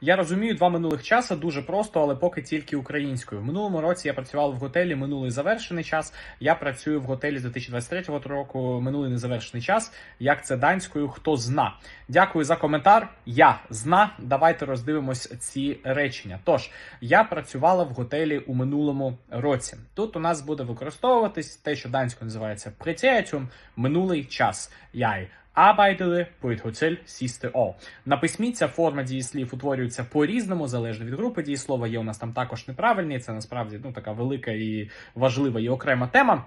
Я розумію, два минулих часа дуже просто, але поки тільки українською. В минулому році я працював в готелі минулий завершений час. Я працюю в готелі з 2023 року, минулий незавершений час. Як це данською? Хто зна? Дякую за коментар. Я зна. Давайте роздивимось ці речення. Тож я працювала в готелі у минулому році. Тут у нас буде використовуватись те, що данською називається претєтюм, минулий час. Я arbejdede på et hotel sidste år. На письмі ця форма дієслів утворюється по-різному, залежно від групи дієслова. Є у нас там також неправильні. Це насправді ну така велика і важлива і окрема тема.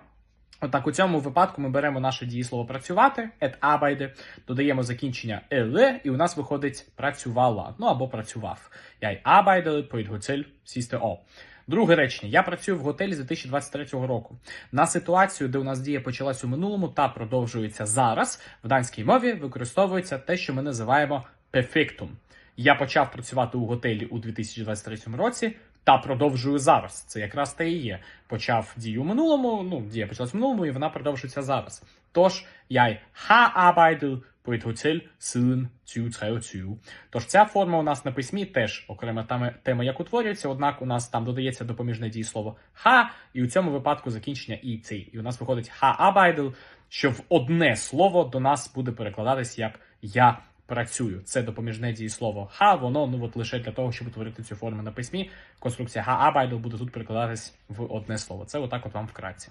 Отак, у цьому випадку ми беремо наше дієслово працювати, et arbeide, додаємо закінчення еле, і у нас виходить працювала, ну або працював. Я et hotel sidste år. Друге речення. Я працюю в готелі з 2023 року. На ситуацію, де у нас дія почалась у минулому та продовжується зараз, в данській мові використовується те, що ми називаємо perfectum. Я почав працювати у готелі у 2023 році та продовжую зараз. Це якраз те і є. Почав дію у минулому, ну, дія почалась в минулому, і вона продовжується зараз. Тож, я har et hotel siden 2023. Тож ця форма у нас на письмі теж окрема тема, як утворюється, однак у нас там додається допоміжне дієслово ха, і у цьому випадку закінчення і цей. І у нас виходить ha arbeidel, що в одне слово до нас буде перекладатись як я працюю. Це допоміжне дієслово ха, воно ну от лише для того, щоб утворити цю форму на письмі. Конструкція ha arbeidel буде тут перекладатись в одне слово. Це отак от вам вкратці.